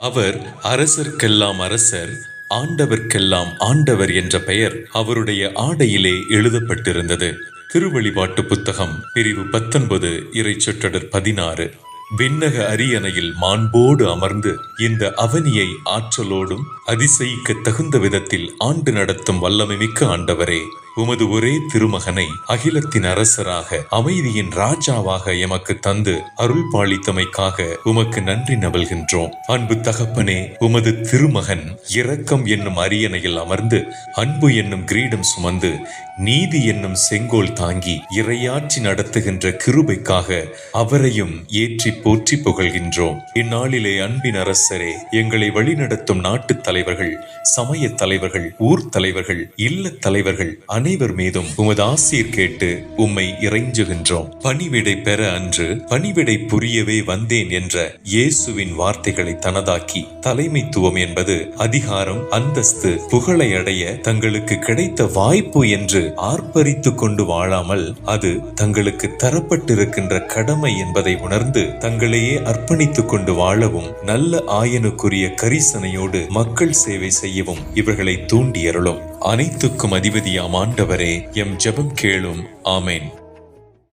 அவர் அரசர்க்கெல்லாம் அரசர் ஆண்டவர்க்கெல்லாம் ஆண்டவர் என்ற பெயர் அவருடைய ஆடையிலே எழுதப்பட்டிருந்தது. திருவழிபாட்டு புத்தகம் பிரிவு பத்தொன்பது இறை பதினாறு. விண்ணக அரியணையில் மாண்போடு அமர்ந்து இந்த அவனியை ஆற்றலோடும் அதிசயிக்க தகுந்த விதத்தில் ஆண்டு நடத்தும் வல்லமை மிக்க ஆண்டவரே. உமது ஒரே திருமகனை அகிலத்தின் அரசராக அமைதியின் ராஜாவாக எமக்கு தந்து அருள் பாலித்தமைக்காக உமக்கு நன்றி நபல்கின்றோம். அன்பு தகப்பனே உமது திருமகன் இரக்கம் என்னும் அரியணையில் அமர்ந்து அன்பு என்னும் கிரீடம் சுமந்து நீதி என்னும் செங்கோல் தாங்கி இரையாற்றி நடத்துகின்ற கிருபைக்காக அவரையும் ஏற்றி போற்றி புகழ்கின்றோம். இந்நாளிலே அன்பின் அரசரே எங்களை வழிநடத்தும் நாட்டு தலைவர்கள் சமய தலைவர்கள் ஊர் தலைவர்கள் இல்ல தலைவர்கள் அனைவர் மீதும் உமது ஆசீர் கேட்டு உம்மை இறைஞ்சுகின்றோம். பணிவிடை பெற அன்று பணிவிடை புரியவே வந்தேன் என்ற இயேசுவின் வார்த்தைகளை தனதாக்கி தலைமைத்துவம் என்பது அதிகாரம் அந்தஸ்து புகழை அடைய தங்களுக்கு கிடைத்த வாய்ப்பு என்று ஆர்ப்பரித்துக் கொண்டு வாழாமல் அது தங்களுக்கு தரப்பட்டிருக்கின்ற கடமை என்பதை உணர்ந்து தங்களையே அர்ப்பணித்துக் கொண்டு வாழவும் நல்ல ஆயனுக்குரிய கரிசனையோடு மக்கள் சேவை செய்யவும் இவர்களை தூண்டியருளும். அனைத்துக்கும் அதிபதியாம் ஆண்டவரே எம் ஜெபம் கேளும். ஆமேன்.